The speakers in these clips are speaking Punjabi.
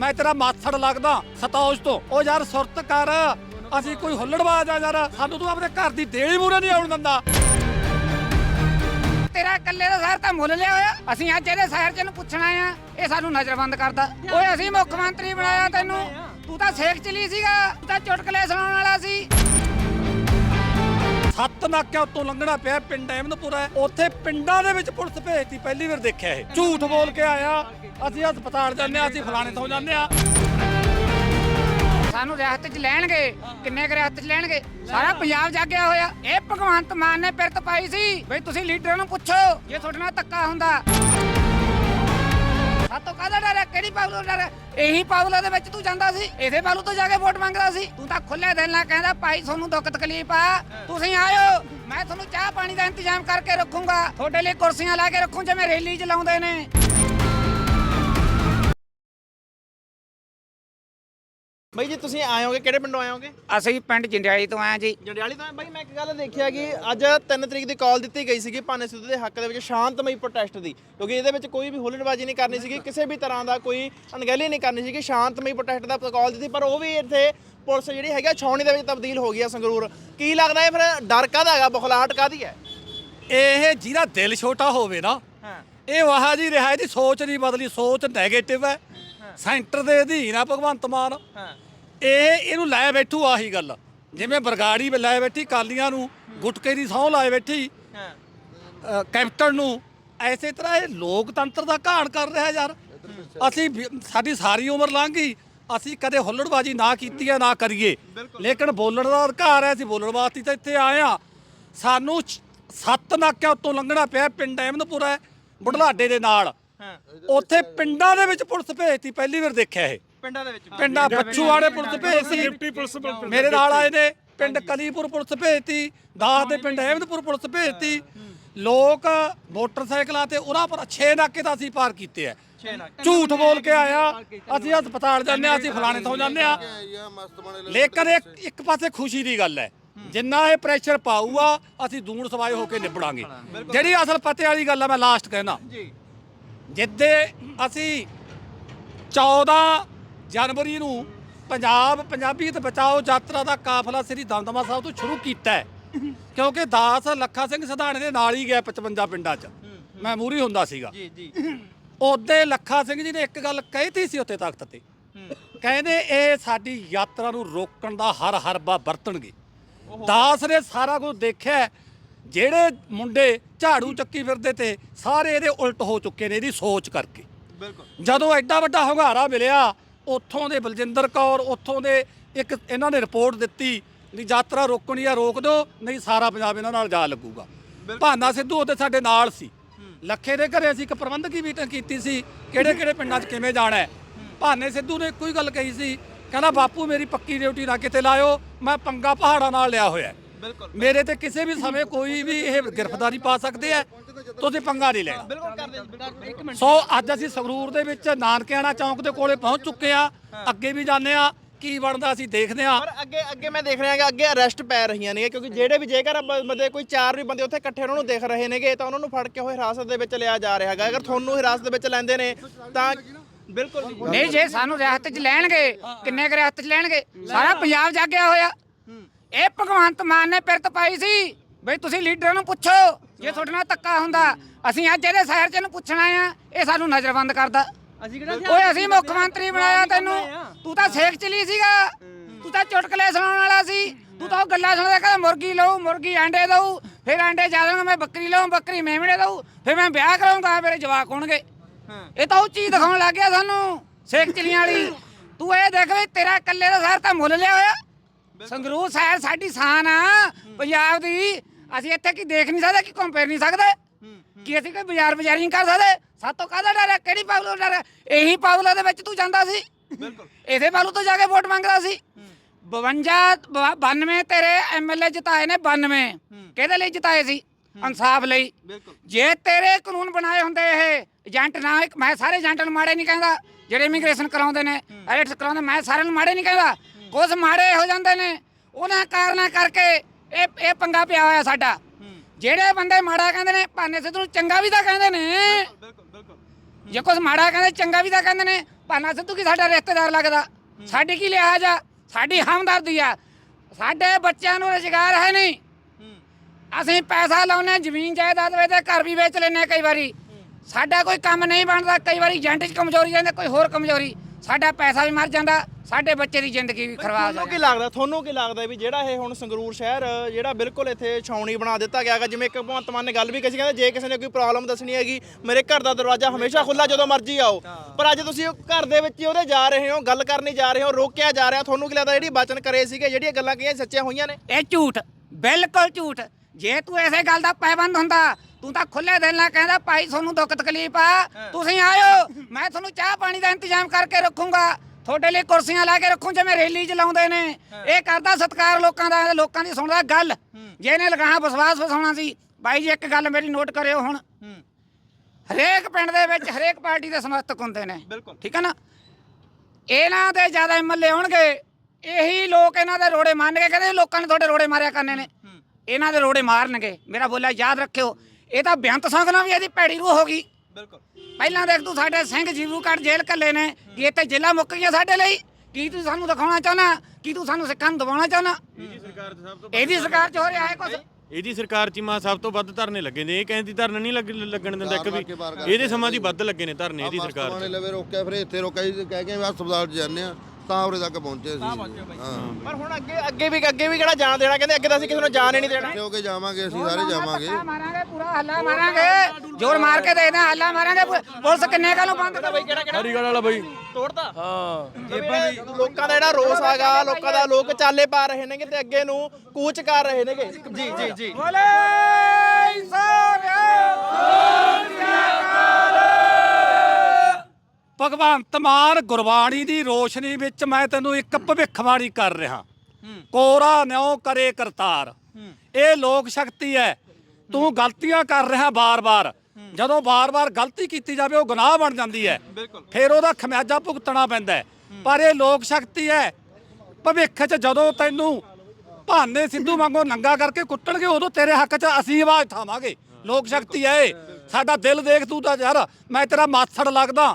ਮੈਂ ਤੇਰਾ ਮਾਥੜ ਲੱਗਦਾ ਸਤੌਜ ਤੋਂ। ਉਹ ਯਾਰ ਸੁਰਤ ਕਰ। ਅਸੀਂ ਕੋਈ ਹੁੱਲੜਬਾਜ਼ ਆ ਯਾਰ। ਸਾਨੂੰ ਤੂੰ ਆਪਣੇ ਘਰ ਦੀ ਦੇਲੀ ਮੂਰੇ ਨਹੀਂ ਆਉਣ ਦਿੰਦਾ। ਤੇਰਾ ਇਕੱਲੇ ਦਾ ਸ਼ਹਿਰ ਤਾਂ ਮੁੱਲ ਲਿਆ ਹੋਇਆ। ਅਸੀਂ ਅੱਜ ਇਹਦੇ ਸ਼ਹਿਰ ਚ ਨੂੰ ਪੁੱਛਣਾ ਆ ਇਹ ਸਾਨੂੰ ਨਜ਼ਰਬੰਦ ਕਰਦਾ। ਓਏ ਅਸੀਂ ਮੁੱਖ ਮੰਤਰੀ ਬਣਾਇਆ ਤੈਨੂੰ। ਤੂੰ ਤਾਂ ਸੇਖ ਚਲੀ ਸੀਗਾ। ਤੂੰ ਤਾਂ ਚੁਟਕਲੇ ਸੁਣਾਉਣ ਵਾਲਾ ਸੀ। ਸੱਤ ਨਾਕਿਆਂ ਉੱਤੋਂ ਲੰਘਣਾ ਪਿਆ ਪਿੰਡ ਅਹਿਮਦਪੁਰਾ ਉੱਥੇ ਪਿੰਡਾਂ ਦੇ ਵਿੱਚ ਪੁਲਿਸ ਭੇਜਤੀ, ਪਹਿਲੀ ਵਾਰ ਦੇਖਿਆ ਇਹ। ਝੂਠ ਬੋਲ ਕੇ ਆਇਆ। ਅਸੀਂ ਹਸਪਤਾਲ ਜਾਂਦੇ ਆ ਅਸੀਂ ਫਲਾਣੇ ਤੋਂ ਜਾਂਦੇ ਆ ਸਾਨੂੰ ਰਿਆਸਤ ਚ ਲੈਣਗੇ। ਕਿੰਨੇ ਕੁ ਰਿਆਸਤ ਚ ਲੈਣਗੇ? ਸਾਰਾ ਪੰਜਾਬ ਜਾਗਿਆ ਹੋਇਆ। ਇਹ ਭਗਵੰਤ ਮਾਨ ਨੇ ਪਿਰਤ ਪਾਈ ਸੀ। ਬਈ ਤੁਸੀਂ ਲੀਡਰਾਂ ਨੂੰ ਪੁੱਛੋ, ਜੇ ਤੁਹਾਡੇ ਨਾਲ ਧੱਕਾ ਹੁੰਦਾ। ਕਾਹਦਾ ਡਰ ਹੈ? ਕਿਹੜੀ ਪਾਵਲੋ ਡਰ ਹੈ? ਇਹੀ ਪਾਵਲੋ ਦੇ ਵਿੱਚ ਤੂੰ ਜਾਂਦਾ ਸੀ ਇਹਦੇ ਪਾਵਲੋ ਤੋਂ ਜਾ ਕੇ ਵੋਟ ਮੰਗਦਾ ਸੀ। ਤੂੰ ਤਾਂ ਖੁੱਲੇ ਦਿਲ ਨਾਲ ਕਹਿੰਦਾ, ਭਾਈ, ਤੁਹਾਨੂੰ ਦੁੱਖ ਤਕਲੀਫ ਆ। ਤੁਸੀਂ ਆਇਓ। ਮੈਂ ਤੁਹਾਨੂੰ ਚਾਹ ਪਾਣੀ ਦਾ ਇੰਤਜ਼ਾਮ ਕਰਕੇ ਰੱਖੂੰਗਾ। ਤੁਹਾਡੇ ਲਈ ਕੁਰਸੀਆਂ ਲਾ ਕੇ ਰੱਖੂੰ, ਜਿਵੇਂ ਰੈਲੀ ਚ ਲਾਉਂਦੇ ਨੇ। ਬਾਈ ਜੀ ਤੁਸੀਂ ਆਏ ਹੋਗੇ ਕਿਹੜੇ ਪਿੰਡੋਂ ਆਏ ਹੋਗੇ? ਅਸੀਂ ਪਿੰਡ ਜੰਡਿਆਲੀ ਤੋਂ ਆਏ ਜੀ। ਜੰਡਿਆਲੀ ਤੋਂ ਆਏ। ਬਾਈ ਮੈਂ ਇੱਕ ਗੱਲ ਦੇਖਿਆ ਕਿ ਅੱਜ 3 ਤਰੀਕ ਦੀ ਕਾਲ ਦਿੱਤੀ ਗਈ ਸੀਗੀ ਭਾਨੇ ਸਿੱਧੂ ਦੇ ਹੱਕ ਦੇ ਵਿੱਚ ਸ਼ਾਂਤਮਈ ਪ੍ਰੋਟੈਸਟ ਦੀ। ਕਿਉਂਕਿ ਇਹਦੇ ਵਿੱਚ ਕੋਈ ਵੀ ਹੁੱਲੜਬਾਜ਼ੀ ਨਹੀਂ ਕਰਨੀ ਸੀਗੀ ਕਿਸੇ ਵੀ ਤਰ੍ਹਾਂ ਦਾ ਕੋਈ ਅਣਗਹਿਲੀ ਨਹੀਂ ਕਰਨੀ ਸੀਗੀ ਸ਼ਾਂਤਮਈ ਪ੍ਰੋਟੈਸਟ ਦਾ ਕਾਲ ਦਿੱਤੀ। ਪਰ ਉਹ ਵੀ ਇੱਥੇ ਪੁਲਿਸ ਜਿਹੜੀ ਹੈਗੀ ਆ ਛਾਉਣੀ ਦੇ ਵਿੱਚ ਤਬਦੀਲ ਹੋ ਗਈ ਆ ਸੰਗਰੂਰ। ਕੀ ਲੱਗਦਾ ਹੈ ਫਿਰ ਡਰ ਕਾਹਦਾ ਹੈਗਾ ਬਖਲਾਹਟ ਕਾਹਦੀ ਹੈ? ਇਹ ਜਿਹਦਾ ਦਿਲ ਛੋਟਾ ਹੋਵੇ ਨਾ ਹਾਂ। ਇਹ ਵਾਹ ਜੀ ਰਿਹਾ ਇਹਦੀ ਸੋਚ ਨਹੀਂ ਬਦਲੀ ਸੋਚ ਨੈਗੇਟਿਵ ਹੈ। ਸੈਂਟਰ ਦੇ ਅਧੀਨ ਆ ਭਗਵੰਤ ਮਾਨ। ਹਾਂ। ਇਹ ਇਹਨੂੰ ਲੈ ਬੈਠੂ ਆਹੀ ਗੱਲ। ਜਿਵੇਂ ਬਰਗਾੜੀ ਲੈ ਬੈਠੀ ਕਾਲੀਆਂ ਨੂੰ ਗੁਟਕੇ ਦੀ ਸਹੁੰ ਲਾਏ ਬੈਠੀ ਹਾਂ ਕੈਪਟਨ ਨੂੰ। ਐਸੇ ਤਰ੍ਹਾਂ ਇਹ ਲੋਕਤੰਤਰ ਦਾ ਘਾਣ ਕਰ ਰਿਹਾ ਯਾਰ। ਅਸੀਂ ਸਾਡੀ ਸਾਰੀ ਉਮਰ ਲੰਘ ਗਈ। ਅਸੀਂ ਕਦੇ ਹੁੱਲੜਬਾਜੀ ਨਾ ਕੀਤੀ ਹੈ ਨਾ ਕਰੀਏ। ਲੇਕਿਨ ਬੋਲਣ ਦਾ ਅਧਿਕਾਰ ਹੈ ਅਸੀਂ ਬੋਲਣ ਵਾਸਤੇ ਤਾਂ ਇੱਥੇ ਆਏ ਆ ਸਾਨੂੰ ਸੱਤ ਨਾਕਿਆਂ ਉੱਤੋਂ ਲੰਘਣਾ ਪਿਆ ਪਿੰਡ ਅਹਿਮਦਪੁਰਾ ਬੁਢਲਾਡੇ ਦੇ ਨਾਲ। ਉੱਥੇ ਪਿੰਡਾਂ ਦੇ ਵਿੱਚ ਪੁਲਿਸ ਭੇਜਤੀ ਪਹਿਲੀ ਵਾਰ ਦੇਖਿਆ ਇਹ। ਪਿੰਡਾਂ ਦੇ ਵਿੱਚ ਪਿੰਡਾਂ ਬੱਚੂਵਾੜੇ ਪੁਲਿਸ ਭੇਜਤੀ ਮੇਰੇ ਨਾਲ ਆਏ ਨੇ ਪਿੰਡ ਕਲੀਪੁਰ ਪੁਲਿਸ ਭੇਜਤੀ ਦਾਸ ਦੇ ਪਿੰਡ ਅਹਿਮਦਪੁਰ ਪੁਲਿਸ ਭੇਜਤੀ। ਲੋਕ ਮੋਟਰਸਾਈਕਲਾਂ ਤੇ ਉਹਨਾਂ ਪਰ 6 ਨਾਕੇ ਤਾਂ ਅਸੀਂ ਪਾਰ ਕੀਤੇ ਆ। ਝੂਠ ਬੋਲ ਕੇ ਆਇਆ ਅਸੀਂ ਹਸਪਤਾਲ ਜਾਂਦੇ ਆ ਅਸੀਂ ਫਲਾਣੇ ਥਾਂ ਜਾਂਦੇ ਆ ਲੇਕਿਨ ਇੱਕ ਇੱਕ ਪਾਸੇ ਖੁਸ਼ੀ ਦੀ ਗੱਲ ਹੈ ਜਿੰਨਾ ਇਹ ਪ੍ਰੈਸ਼ਰ ਪਾਊਗਾ ਅਸੀਂ ਦੂਣ ਸਵਾਏ ਹੋ ਕੇ ਨਿਬੜਾਂਗੇ। ਜਿਹੜੀ ਅਸਲ ਪਤੇ ਵਾਲੀ ਗੱਲ ਆ ਮੈਂ ਲਾਸਟ ਕਹਿਣਾ। ਜੀ। ਜਿੱਦੇ ਅਸੀਂ 14 ਜਨਵਰੀ ਨੂੰ ਪੰਜਾਬ ਪੰਜਾਬੀਅਤ ਬਚਾਓ ਯਾਤਰਾ ਦਾ ਕਾਫਲਾ ਸ੍ਰੀ ਦਮਦਮਾ ਸਾਹਿਬ ਤੋਂ ਸ਼ੁਰੂ ਕੀਤਾ ਹੈ। ਕਿਉਂਕਿ ਦਾਸ ਲੱਖਾ ਸਿੰਘ ਸਧਾਣੇ ਦੇ ਨਾਲ ਹੀ ਗਿਆ 55 ਪਿੰਡਾਂ 'ਚ। ਮੈਂ ਮੂਰੀ ਹੁੰਦਾ ਸੀਗਾ। ਜੀ ਜੀ। ਉਹਦੇ ਲੱਖਾ ਸਿੰਘ ਜੀ ਨੇ ਇੱਕ ਗੱਲ ਕਹੀਤੀ ਸੀ ਉੱਤੇ ਤਖਤ ਤੇ। ਕਹਿੰਦੇ ਇਹ ਸਾਡੀ ਯਾਤਰਾ ਨੂੰ ਰੋਕਣ ਦਾ ਹਰ ਹਰਬਾ ਵਰਤਣਗੇ। ਦਾਸ ਨੇ ਸਾਰਾ ਕੁਝ ਦੇਖਿਆ। ਜਿਹੜੇ ਮੁੰਡੇ ਝਾੜੂ ਚੱਕੀ ਫਿਰਦੇ ਤੇ ਸਾਰੇ ਇਹਦੇ ਉਲਟ ਹੋ ਚੁੱਕੇ ਨੇ ਇਹਦੀ ਸੋਚ ਕਰਕੇ। ਬਿਲਕੁਲ। ਜਦੋਂ ਐਡਾ ਵੱਡਾ ਹੰਗਾਰਾ ਮਿਲਿਆ ਉੱਥੋਂ ਦੇ ਬਲਜਿੰਦਰ ਕੌਰ ਉੱਥੋਂ ਦੇ ਇੱਕ ਇਹਨਾਂ ਨੇ ਰਿਪੋਰਟ ਦਿੱਤੀ ਵੀ ਯਾਤਰਾ ਰੋਕਣੀ ਆ ਰੋਕ ਦਿਓ ਨਹੀਂ ਸਾਰਾ ਪੰਜਾਬ ਇਹਨਾਂ ਨਾਲ ਜਾ ਲੱਗੂਗਾ। ਭਾਨਾ ਸਿੱਧੂ ਉਹਦੇ ਸਾਡੇ ਨਾਲ ਸੀ। ਲੱਖੇ ਦੇ ਘਰੇ ਅਸੀਂ ਇੱਕ ਪ੍ਰਬੰਧਕੀ ਮੀਟਿੰਗ ਕੀਤੀ ਸੀ ਕਿਹੜੇ ਕਿਹੜੇ ਪਿੰਡਾਂ 'ਚ ਕਿਵੇਂ ਜਾਣਾ ਹੈ। ਭਾਨੇ ਸਿੱਧੂ ਨੇ ਇੱਕੋ ਹੀ ਗੱਲ ਕਹੀ ਸੀ ਕਹਿੰਦਾ ਬਾਪੂ ਮੇਰੀ ਪੱਕੀ ਡਿਊਟੀ ਨਾ ਕਿਤੇ ਲਾਇਓ ਮੈਂ ਪੰਗਾ ਪਹਾੜਾਂ ਨਾਲ ਲਿਆ ਹੋਇਆ ਮੇਰੇ ਤੇ ਕਿਸੇ ਵੀ ਸਮੇਂ ਕੋਈ ਵੀ ਇਹ ਗ੍ਰਿਫਤਾਰੀ ਪਾ ਸਕਦੇ ਆ ਤੁਸੀਂ ਪੰਗਾ ਨਹੀਂ ਲੈਣਾ। ਬਿਲਕੁਲ ਕਰਦੇ ਜੀ, ਬਿਲਕੁਲ ਇੱਕ ਮਿੰਟ। ਸੋ ਅੱਜ ਅਸੀਂ ਸੰਗਰੂਰ ਦੇ ਵਿੱਚ ਨਾਨਕਿਆਣਾ ਚੌਂਕ ਦੇ ਕੋਲੇ ਪਹੁੰਚ ਚੁੱਕੇ ਆ ਅੱਗੇ ਵੀ ਜਾਂਦੇ ਆ ਕੀ ਬਣਦਾ ਅਸੀਂ ਦੇਖਦੇ ਆ ਪਰ ਅੱਗੇ ਅੱਗੇ ਮੈਂ ਦੇਖ ਰਿਹਾ ਕਿ ਅੱਗੇ ਅਰੈਸਟ ਪੈ ਰਹੀਆਂ ਨੇ ਕਿਉਂਕਿ ਜਿਹੜੇ ਵੀ ਜੇਕਰ ਬੰਦੇ ਕੋਈ ਚਾਰ ਵੀ ਬੰਦੇ ਉੱਥੇ ਇਕੱਠੇ ਉਹਨਾਂ ਨੂੰ ਦੇਖ ਰਹੇ ਨੇਗੇ ਤਾਂ ਉਹਨਾਂ ਨੂੰ ਫੜ ਕੇ ਹੋਏ ਹਿਰਾਸਤ ਦੇ ਵਿੱਚ ਲਿਆ ਜਾ ਰਿਹਾ ਹੈਗਾ। ਅਗਰ ਤੁਹਾਨੂੰ ਹਿਰਾਸਤ ਦੇ ਵਿੱਚ ਲੈਂਦੇ ਨੇ ਤਾਂ ਬਿਲਕੁਲ ਜੀ। ਨਹੀਂ ਜੇ ਸਾਨੂੰ ਰਿਆਸਤ ਚ ਲੈਣਗੇ ਕਿੰਨੇ ਕੁ ਰਿਆਸਤ ਚ ਲੈਣਗੇ? ਸਾਰਾ ਪੰਜਾਬ ਜਾਗਿਆ ਹੋਇਆ। ਇਹ ਭਗਵੰਤ ਮਾਨ ਨੇ ਪਿਰਤ ਪਾਈ ਸੀ। ਬਈ ਤੁਸੀਂ ਲੀਡਰਾਂ ਨੂੰ ਪੁੱਛੋ। ਜੇ ਤੁਹਾਡੇ ਨਾਲ ਧੱਕਾ ਹੁੰਦਾ ਅਸੀਂ ਅੱਜ ਇਹਦੇ ਸ਼ਹਿਰ ਚ ਨੂੰ ਪੁੱਛਣਾ ਆ ਇਹ ਸਾਨੂੰ ਨਜ਼ਰਬੰਦ ਕਰਦਾ। ਅਸੀਂ ਕਿਹੜਾ ਓਏ ਅਸੀਂ ਮੁੱਖ ਮੰਤਰੀ ਬਣਾਇਆ ਤੈਨੂੰ। ਤੂੰ ਤਾਂ ਸੇਖ ਚਲੀ ਸੀਗਾ। ਤੂੰ ਤਾਂ ਚੁਟਕਲੇ ਸੁਣਾਉਣ ਵਾਲਾ ਸੀ। ਤੂੰ ਤਾਂ ਉਹ ਗੱਲਾਂ ਸੁਣਦਾ ਕਹਿੰਦਾ ਮੁਰਗੀ ਲਊ ਮੁਰਗੀ ਆਂਡੇ ਦਊ ਫਿਰ ਆਂਡੇ ਜਾਦਾਂਗਾ ਮੈਂ ਬੱਕਰੀ ਲਊ ਬੱਕਰੀ ਮੇਮਣੇ ਦਊ ਫਿਰ ਮੈਂ ਵਿਆਹ ਕਰਾਉਂਗਾ ਮੇਰੇ ਜਵਾਕ ਹੋਣਗੇ। ਇਹ ਤਾਂ ਉਹ ਚੀਜ਼ ਦਿਖਾਉਣ ਲੱਗ ਗਿਆ ਸਾਨੂੰ ਸੇਖ ਚਲੀਆਂ ਵਾਲੀ। ਤੂੰ ਇਹ ਦੇਖ ਵੀ ਤੇਰਾ ਇਕੱਲੇ ਦਾ ਸ਼ਹਿਰ ਤਾਂ ਮੁੱਲ ਲਿਆ ਹੋਇਆ। ਸੰਗਰੂਰ ਸ਼ਹਿਰ ਸਾਡੀ ਸ਼ਾਨ ਆ ਪੰਜਾਬ ਦੀ ਅਸੀਂ ਇੱਥੇ ਕੀ ਦੇਖ ਨਹੀਂ ਸਕਦੇ ਕੀ ਕੰਪੇਅਰ ਨਹੀਂ ਸਕਦੇ? ਕੀ ਅਸੀਂ ਕੋਈ ਬਾਜ਼ਾਰ ਬਾਜ਼ਾਰੀ ਨਹੀਂ ਕਰ ਸਕਦੇ? ਸਾਤੋਂ ਕਾਹਦਾ ਡਰ ਹੈ? ਕਿਹੜੀ ਪਾਵਲੋ ਡਰ ਹੈ? ਇਹੀ ਪਾਵਲੋ ਦੇ ਵਿੱਚ ਤੂੰ ਜਾਂਦਾ ਸੀ। ਬਿਲਕੁਲ। ਇਹਦੇ ਪਾਵਲੋ ਤੋਂ ਜਾ ਕੇ ਵੋਟ ਮੰਗਦਾ ਸੀ। 52 ਬ- 92 ਤੇਰੇ ਐਮਐਲਏ ਜਿਤਾਏ ਨੇ 92 ਕਿਹਦੇ ਲਈ ਜਿਤਾਏ ਸੀ? ਇਨਸਾਫ ਲਈ। ਬਿਲਕੁਲ। ਜੇ ਤੇਰੇ ਕਾਨੂੰਨ ਬਣਾਏ ਹੁੰਦੇ ਇਹ ਏਜੰਟ ਨਾ ਇੱਕ ਮੈਂ ਸਾਰੇ ਏਜੰਟਾਂ ਨੂੰ ਮਾੜੇ ਨਹੀਂ ਕਹਿੰਦਾ। ਜਿਹੜੇ ਇਮੀਗ੍ਰੇਸ਼ਨ ਕਰਾਉਂਦੇ ਨੇ ਐਡਿਟਸ ਕਰਾਉਂਦੇ ਮੈਂ ਸਾਰਿਆਂ ਨੂੰ ਮਾੜੇ ਨਹੀਂ ਕਹਿੰਦਾ। ਕੁਝ ਮਾੜੇ ਹੋ ਜਾਂਦੇ ਨੇ। ਉਹਨਾਂ ਕਾਰਨਾਂ ਕਰਕੇ ਇਹ ਇਹ ਪੰਗਾ ਪਿਆ ਹੋਇਆ ਸਾਡਾ। ਜਿਹੜੇ ਬੰਦੇ ਮਾੜਾ ਕਹਿੰਦੇ ਨੇ ਭਾਨੇ ਸਿੱਧੂ ਨੂੰ ਚੰਗਾ ਵੀ ਤਾਂ ਕਹਿੰਦੇ ਨੇ। ਬਿਲਕੁਲ ਬਿਲਕੁਲ ਜੇ ਕੁਝ ਮਾੜਾ ਕਹਿੰਦੇ ਚੰਗਾ ਵੀ ਤਾਂ ਕਹਿੰਦੇ ਨੇ। ਪਾਨਾ ਸਿੱਧੂ ਕੀ ਸਾਡਾ ਰਿਸ਼ਤੇਦਾਰ ਲੱਗਦਾ? ਸਾਡੀ ਕੀ ਲਿਹਾਜ਼ ਆ? ਸਾਡੀ ਹਮਦਰਦੀ ਆ। ਸਾਡੇ ਬੱਚਿਆਂ ਨੂੰ ਰੁਜ਼ਗਾਰ ਹੈ ਨਹੀਂ। ਅਸੀਂ ਪੈਸਾ ਲਾਉਨੇ ਜ਼ਮੀਨ ਜਾਇਦਾਦ ਵੇਚਦੇ ਘਰ ਵੀ ਵੇਚ ਲੈਨੇ ਕਈ ਵਾਰੀ। ਸਾਡਾ ਕੋਈ ਕੰਮ ਨਹੀਂ ਬਣਦਾ ਕਈ ਵਾਰੀ ਏਜੰਟ 'ਚ ਕਮਜ਼ੋਰੀ ਜਾਂਦੇ ਕੋਈ ਹੋਰ ਕਮਜ਼ੋਰੀ। ਸਾਡਾ ਪੈਸਾ ਵੀ ਮਰ ਜਾਂਦਾ ਸਾਡੇ ਬੱਚੇ ਦੀ ਜ਼ਿੰਦਗੀ ਵੀ ਖਰਾਬ ਹੋ ਤੁਹਾਨੂੰ ਕੀ ਜਾਂਦੀ। ਲੱਗਦਾ ਤੁਹਾਨੂੰ ਕੀ ਲੱਗਦਾ ਵੀ ਜਿਹੜਾ ਇਹ ਹੁਣ ਸੰਗਰੂਰ ਸ਼ਹਿਰ ਜਿਹੜਾ ਬਿਲਕੁਲ ਇੱਥੇ ਛਾਉਣੀ ਬਣਾ ਦਿੱਤਾ ਗਿਆ ਹੈਗਾ ਜਿਵੇਂ ਇੱਕ ਭਗਵੰਤ ਮਾਨ ਨੇ ਗੱਲ ਵੀ ਕਹੀ ਸੀ ਕਹਿੰਦਾ ਜੇ ਕਿਸੇ ਨੇ ਕੋਈ ਪ੍ਰੋਬਲਮ ਦੱਸਣੀ ਹੈਗੀ ਮੇਰੇ ਘਰ ਦਾ ਦਰਵਾਜ਼ਾ ਹਮੇਸ਼ਾ ਖੁੱਲਾ ਜਦੋਂ ਮਰਜ਼ੀ ਆਓ। ਪਰ ਅੱਜ ਤੁਸੀਂ ਉਹ ਘਰ ਦੇ ਵਿੱਚ ਹੀ ਉਹਦੇ ਜਾ ਰਹੇ ਹੋ ਗੱਲ ਕਰਨੀ ਜਾ ਰਹੇ ਹੋ ਰੋਕਿਆ ਜਾ ਰਿਹਾ ਤੁਹਾਨੂੰ ਕੀ ਲੱਗਦਾ ਜਿਹੜੀ ਬਚਨ ਕਰੇ ਸੀਗੇ ਜਿਹੜੀਆਂ ਗੱਲਾਂ ਕਹੀਆਂ ਸੱਚੀਆਂ ਹੋਈਆਂ ਨੇ? ਇਹ ਝੂਠ ਬਿਲਕੁਲ ਝੂਠ। ਜੇ ਤੂੰ ਐਸੇ ਗੱਲ ਦਾ ਪਾਬੰਦ ਹੁੰਦਾ ਤੂੰ ਤਾਂ ਖੁੱਲੇ ਦਿਲ ਨਾਲ ਕਹਿੰਦਾ ਭਾਈ ਤੁਹਾਨੂੰ ਦੁੱਖ ਤਕਲੀਫ ਆ। ਤੁਸੀਂ ਆਇਓ ਮੈਂ ਤੁਹਾਨੂੰ ਚਾਹ ਪਾਣੀ ਦਾ ਇੰਤਜ਼ਾਮ ਕਰਕੇ ਰੱਖੂੰਗਾ। ਤੁਹਾਡੇ ਲਈ ਕੁਰਸੀਆਂ ਲਾ ਕੇ ਰੱਖੂੰ ਜਿਵੇਂ ਰੈਲੀ ਚ ਲਾਉਂਦੇ ਨੇ ਇਹ ਕਰਦਾ ਸਤਕਾਰ ਲੋਕਾਂ ਦਾ ਲੋਕਾਂ ਦੀ ਸੁਣਦਾ ਗੱਲ। ਜੇ ਇਹਨੇ ਲਗਾਹ ਵਿਸ਼ਵਾਸ ਵਸਾਉਣਾ ਸੀ। ਬਾਈ ਜੀ ਇੱਕ ਗੱਲ ਮੇਰੀ ਨੋਟ ਕਰਿਓ ਹੁਣ। ਹਰੇਕ ਪਿੰਡ ਦੇ ਵਿੱਚ ਹਰੇਕ ਪਾਰਟੀ ਦੇ ਸਮਰਥਕ ਹੁੰਦੇ ਨੇ। ਬਿਲਕੁਲ। ਠੀਕ ਹੈ ਨਾ? ਇਹਨਾਂ ਦੇ ਜ਼ਿਆਦਾ ਐਮਐਲਏ ਹੋਣਗੇ ਇਹੀ ਲੋਕ ਇਹਨਾਂ ਦੇ ਰੋੜੇ ਮੰਨ ਕੇ ਕਹਿੰਦੇ ਲੋਕਾਂ ਨੇ ਤੁਹਾਡੇ ਰੋੜੇ ਮਾਰਿਆ ਕਰਨੇ ਨੇ। ਇਹਨਾਂ ਦੇ ਰੋੜੇ ਮਾਰਨਗੇ। ਮੇਰਾ ਬੋਲਿਆ ਯਾਦ ਰੱਖਿਓ ਇਹ ਤਾਂ ਬੇਅੰਤ ਸੰਗ ਨਾਲ ਵੀ ਇਹਦੀ ਭੈੜੀ ਰੂਹ ਹੋ ਗਈ। ਬਿਲਕੁਲ। ਪਹਿਲਾਂ ਦੇਖ ਤੂੰ ਸਾਡੇ ਸਿੰਘ ਜੀਵੂ ਕੱਢ ਜੇਲ੍ਹ ਕੱਲੇ ਨੇ ਕੀ ਇੱਥੇ ਜੇਲਾਂ ਮੁੱਕ ਗਈਆਂ ਸਾਡੇ ਲਈ ਕੀ ਤੂੰ ਸਾਨੂੰ ਦਿਖਾਉਣਾ ਚਾਹੁੰਦਾ? ਕੀ ਤੂੰ ਸਾਨੂੰ ਸਿੱਖਾਂ ਨੂੰ ਦਬਾਉਣਾ ਚਾਹੁੰਦਾ? ਇਹਦੀ ਸਰਕਾਰ ਤੇ ਸਭ ਤੋਂ ਇਹਦੀ ਸਰਕਾਰ 'ਚ ਹੋ ਰਿਹਾ ਹੈ ਕੁਝ ਇਹਦੀ ਸਰਕਾਰ ਚ ਹੀ ਮਾਂ ਸਭ ਤੋਂ ਵੱਧ ਧਰਨੇ ਲੱਗੇ ਨੇ। ਇਹ ਕਹਿੰਦੀ ਧਰਨਾ ਨਹੀਂ ਲੱਗ- ਲੱਗਣ ਦਿੰਦਾ ਇੱਕ ਵੀ। ਇਹਦੇ ਸਮਾਂ ਦੀ ਵੱਧ ਲੱਗੇ ਨੇ ਧਰਨੇ ਇਹਦੀ ਸਰਕਾਰ ਨੇ ਚ ਲਵੇ ਰੋਕਿਆ ਫਿਰ ਇੱਥੇ ਰੋਕਿਆ ਜੀ ਕਹਿ ਕੇ ਵੀ ਹਸਪਤਾਲ 'ਚ ਜਾਂਦੇ ਆ ਤਾਂ ਉਰੇ ਤੱਕ ਪਹੁੰਚੇ ਸੀ ਹਾਂ। ਪਰ ਹੁਣ ਅੱਗੇ ਅੱਗੇ ਵੀ ਅੱਗੇ ਵੀ ਕਿਹੜਾ ਜਾਣ ਦੇਣਾ? ਕਹਿੰਦੇ ਅੱਗੇ ਤਾਂ ਅਸੀਂ ਕਿਸੇ ਨੂੰ ਜਾਣ ਹੀ ਨਹੀਂ ਦੇਣਾ। ਇਕੱਠੇ ਹੋ ਕੇ ਜਾਵਾਂਗੇ ਅਸੀਂ ਸਾਰੇ ਜਾਵਾਂਗੇ। ਧੱਕਾ ਮਾਰਾਂਗੇ ਪੂਰਾ ਹੱਲਾ ਮਾਰਾਂਗੇ। ਜੋਰ ਮਾਰ ਕੇ ਦੇਖਦੇ ਹਾਂ ਹੱਲਾ ਮਾਰਾਂਗੇ। ਪੁਲਿਸ ਕਿੰਨੇ ਕਾਲੋਂ ਬੰਦ ਕਰੋ ਕਿਹੜਾ ਕਿਹੜਾ? ਹਰੀਗੜ੍ਹ ਵਾਲਾ ਬਾਈ। ਤੋੜਦਾ। ਹਾਂ। ਲੋਕਾਂ ਦਾ ਜਿਹੜਾ ਰੋਸ ਆਗਾ ਲੋਕਾਂ ਦਾ ਲੋਕ ਚਾਲੇ ਪਾ ਰਹੇ ਨੇਗੇ ਤੇ ਅੱਗੇ ਨੂੰ ਕੂਚ ਕਰ ਰਹੇ ਨੇਗੇ। ਜੀ ਜੀ ਜੀ। ਬੋਲੇ ਭਗਵੰਤ ਮਾਨ ਗੁਰਬਾਣੀ ਦੀ ਰੋਸ਼ਨੀ ਵਿੱਚ ਮੈਂ ਤੈਨੂੰ ਇੱਕ ਭਵਿੱਖਬਾਣੀ ਕਰ ਰਿਹਾ। ਕੋਰਾ ਨਿਉ ਕਰੇ ਕਰਤਾਰ। ਇਹ ਲੋਕ ਸ਼ਕਤੀ ਹੈ। ਤੂੰ ਗਲਤੀਆਂ ਕਰ ਰਿਹਾ ਬਾਰ-ਬਾਰ। ਜਦੋਂ ਬਾਰ-ਬਾਰ ਗਲਤੀ ਕੀਤੀ ਜਾਵੇ ਉਹ ਗੁਨਾਹ ਬਣ ਜਾਂਦੀ ਹੈ। ਫਿਰ ਉਹਦਾ ਖਮਿਆਜਾ ਭੁਗਤਣਾ ਪੈਂਦਾ ਪਰ ਇਹ ਲੋਕ ਸ਼ਕਤੀ ਹੈ। ਭਵਿੱਖ 'ਚ ਜਦੋਂ ਤੈਨੂੰ ਭਾਨੇ ਸਿੱਧੂ ਵਾਂਗੂ ਨੰਗਾ ਕਰਕੇ ਕੁੱਟਣਗੇ ਉਦੋਂ ਤੇਰੇ ਹੱਕ 'ਚ ਅਸੀਂ ਆਵਾਜ਼ ਉਠਾਵਾਂਗੇ। ਲੋਕ ਸ਼ਕਤੀ ਹੈ ਸਾਡਾ ਦਿਲ ਦੇਖ ਤੂੰ ਤਾਂ ਯਾਰ ਮੈਂ ਤੇਰਾ ਮਾਸੜ ਲੱਗਦਾ।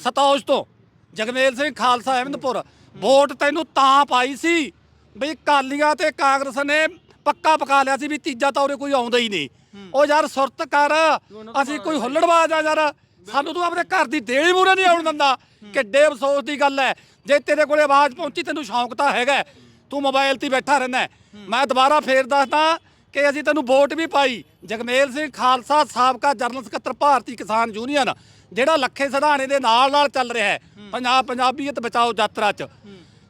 ਸਤੌਜ ਤੋਂ। ਜਗਮੇਲ ਸਿੰਘ ਖਾਲਸਾ ਅਹਿਮਦਪੁਰ। ਵੋਟ ਤੈਨੂੰ ਤਾਂ ਪਾਈ ਸੀ ਵੀ ਕਾਲੀਆਂ ਤੇ ਕਾਂਗਰਸ ਨੇ ਪੱਕਾ ਪਕਾ ਲਿਆ ਸੀ ਵੀ ਤੀਜਾ ਤਾਂ ਉਰੇ ਕੋਈ ਆਉਂਦਾ ਹੀ ਨਹੀਂ। ਉਹ ਯਾਰ ਸੁਰਤ ਕਰ। ਅਸੀਂ ਕੋਈ ਹੁੱਲੜਬਾਜ਼ ਆ ਯਾਰ। ਸਾਨੂੰ ਤੂੰ ਆਪਣੇ ਘਰ ਦੀ ਦੇਲੀ ਮੂਰੇ ਨਹੀਂ ਆਉਣ ਦਿੰਦਾ। ਕਿੱਡੇ ਅਫਸੋਸ ਦੀ ਗੱਲ ਹੈ। ਜੇ ਤੇਰੇ ਕੋਲੇ ਆਵਾਜ਼ ਪਹੁੰਚੀ ਤੈਨੂੰ ਸ਼ੌਂਕ ਤਾਂ ਹੈਗਾ ਤੂੰ ਮੋਬਾਈਲ ਤੇ ਬੈਠਾ ਰਹਿੰਦਾ। ਮੈਂ ਦੁਬਾਰਾ ਫੇਰ ਦੱਸਦਾ ਕਿ ਅਸੀਂ ਤੈਨੂੰ ਵੋਟ ਵੀ ਪਾਈ। ਜਗਮੇਲ ਸਿੰਘ ਖਾਲਸਾ ਸਾਬਕਾ ਜਨਰਲ ਸਕੱਤਰ ਭਾਰਤੀ ਕਿਸਾਨ ਯੂਨੀਅਨ। ਜਿਹੜਾ ਲੱਖੇ ਸਿਧਾਣੇ ਦੇ ਨਾਲ ਨਾਲ ਚੱਲ ਰਿਹਾ ਹੈ ਪੰਜਾਬ ਪੰਜਾਬੀਅਤ ਬਚਾਓ ਯਾਤਰਾ 'ਚ।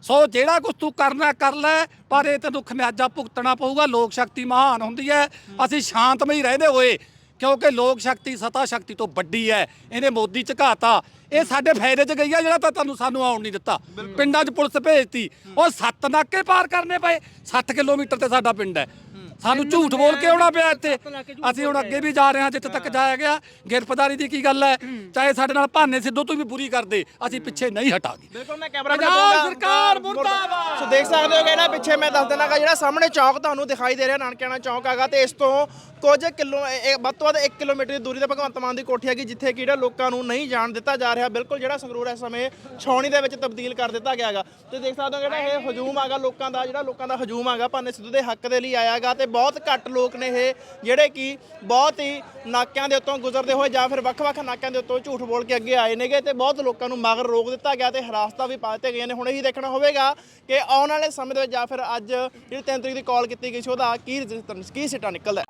ਸੋ ਜਿਹੜਾ ਕੁਝ ਤੂੰ ਕਰਨਾ ਕਰ ਲੈ ਪਰ ਇਹ ਤੈਨੂੰ ਖਮਿਆਜਾ ਭੁਗਤਣਾ ਪਊਗਾ ਲੋਕ ਸ਼ਕਤੀ ਮਹਾਨ ਹੁੰਦੀ ਹੈ। ਅਸੀਂ ਸ਼ਾਂਤਮਈ ਰਹਿੰਦੇ ਹੋਏ ਕਿਉਂਕਿ ਲੋਕ ਸ਼ਕਤੀ ਸਤਾ ਸ਼ਕਤੀ ਤੋਂ ਵੱਡੀ ਹੈ ਇਹਨੇ ਮੋਦੀ ਝਕਾਤਾ। ਇਹ ਸਾਡੇ ਫਾਇਦੇ 'ਚ ਗਈ ਆ ਜਿਹੜਾ ਤਾਂ ਤੁਹਾਨੂੰ ਸਾਨੂੰ ਆਉਣ ਨਹੀਂ ਦਿੱਤਾ। ਪਿੰਡਾਂ 'ਚ ਪੁਲਿਸ ਭੇਜਤੀ। ਉਹ ਸੱਤ ਨਾਕੇ ਪਾਰ ਕਰਨੇ ਪਏ। 60 ਕਿਲੋਮੀਟਰ ਤੇ ਸਾਡਾ ਪਿੰਡ ਹੈ। ਸਾਨੂੰ ਝੂਠ ਬੋਲ ਕੇ ਆਉਣਾ ਪਿਆ ਇੱਥੇ। ਅਸੀਂ ਹੁਣ ਅੱਗੇ ਵੀ ਜਾ ਰਹੇ ਹਾਂ ਜਿੱਥੇ ਤੱਕ ਜਾਇਆ ਗਿਆ ਗ੍ਰਿਫਤਾਰੀ ਦੀ ਕੀ ਗੱਲ ਹੈ? ਚਾਹੇ ਸਾਡੇ ਨਾਲ ਭਾਨੇ ਸਿੱਧੂ ਤੋਂ ਵੀ ਬੁਰੀ ਕਰਦੇ ਅਸੀਂ ਪਿੱਛੇ ਨਹੀਂ ਹਟਾਂਗੇ। ਬਿਲਕੁਲ ਮੈਂ ਕੈਮਰਾ ਪੰਜਾਬ ਸਰਕਾਰ ਮੁਰਦਾਬਾਦ। ਸੋ ਦੇਖ ਸਕਦੇ ਹੋ ਕਿ ਪਿੱਛੇ ਮੈਂ ਦੱਸ ਦੇਣਾਗਾ ਜਿਹੜਾ ਸਾਹਮਣੇ ਚੌਕ ਤੁਹਾਨੂੰ ਦਿਖਾਈ ਦੇ ਰਿਹਾ ਨਾਨਕਿਆਣਾ ਚੌਕ ਹੈਗਾ ਤੇ ਇਸ ਤੋਂ ਕੁਝ ਕਿਲੋ ਵੱਧ ਤੋਂ ਵੱਧ 1 ਕਿਲੋਮੀਟਰ ਦੀ ਦੂਰੀ ਤੇ ਭਗਵੰਤ ਮਾਨ ਦੀ ਕੋਠੀ ਹੈਗੀ ਜਿੱਥੇ ਕਿ ਜਿਹੜਾ ਲੋਕਾਂ ਨੂੰ ਨਹੀਂ ਜਾਣ ਦਿੱਤਾ ਜਾ ਰਿਹਾ ਬਿਲਕੁਲ ਜਿਹੜਾ ਸੰਗਰੂਰ ਇਸ ਸਮੇਂ ਛਾਉਣੀ ਦੇ ਵਿੱਚ ਤਬਦੀਲ ਕਰ ਦਿੱਤਾ ਗਿਆ ਹੈਗਾ। ਤੇ ਦੇਖ ਸਕਦੇ ਹੋ ਜਿਹੜਾ ਇਹ ਹਜੂਮ ਹੈਗਾ ਲੋਕਾਂ ਦਾ ਜਿਹੜਾ ਲੋਕਾਂ ਦਾ ਹਜੂਮ ਹੈਗਾ ਭਾਨੇ ਸਿੱਧੂ ਦੇ ਹੱਕ ਦੇ ਲਈ ਆਇਆ ਹੈਗਾ ਤੇ ਬਹੁਤ ਘੱਟ ਲੋਕ ਨੇ ਇਹ, ਜਿਹੜੇ ਕਿ ਬਹੁਤ ਹੀ ਨਾਕਿਆਂ ਦੇ ਉੱਤੋਂ ਗੁਜ਼ਰਦੇ ਹੋਏ ਜਾਂ ਫਿਰ ਵੱਖ-ਵੱਖ ਨਾਕਿਆਂ ਦੇ ਉੱਤੋਂ ਝੂਠ ਬੋਲ ਕੇ ਅੱਗੇ ਆਏ ਨੇਗੇ ਤੇ ਬਹੁਤ ਲੋਕਾਂ ਨੂੰ ਮਗਰ ਰੋਕ ਦਿੱਤਾ ਗਿਆ ਤੇ ਹਰਾਸਤਾਂ ਵੀ ਪਾ ਦਿੱਤੀਆਂ ਗਈਆਂ ਨੇ। ਹੁਣ ਇਹੀ ਦੇਖਣਾ ਹੋਵੇਗਾ ਕਿ ਆਉਣ ਵਾਲੇ ਸਮੇਂ ਦੇ ਵਿੱਚ ਜਾਂ ਫਿਰ ਅੱਜ ਜਿਹੜੀ 3 ਤਰੀਕ ਦੀ ਕਾਲ ਕੀਤੀ ਗਈ ਸੀ ਉਹਦਾ ਕੀ resistance- ਕੀ ਸਿੱਟਾ ਨਿਕਲਦਾ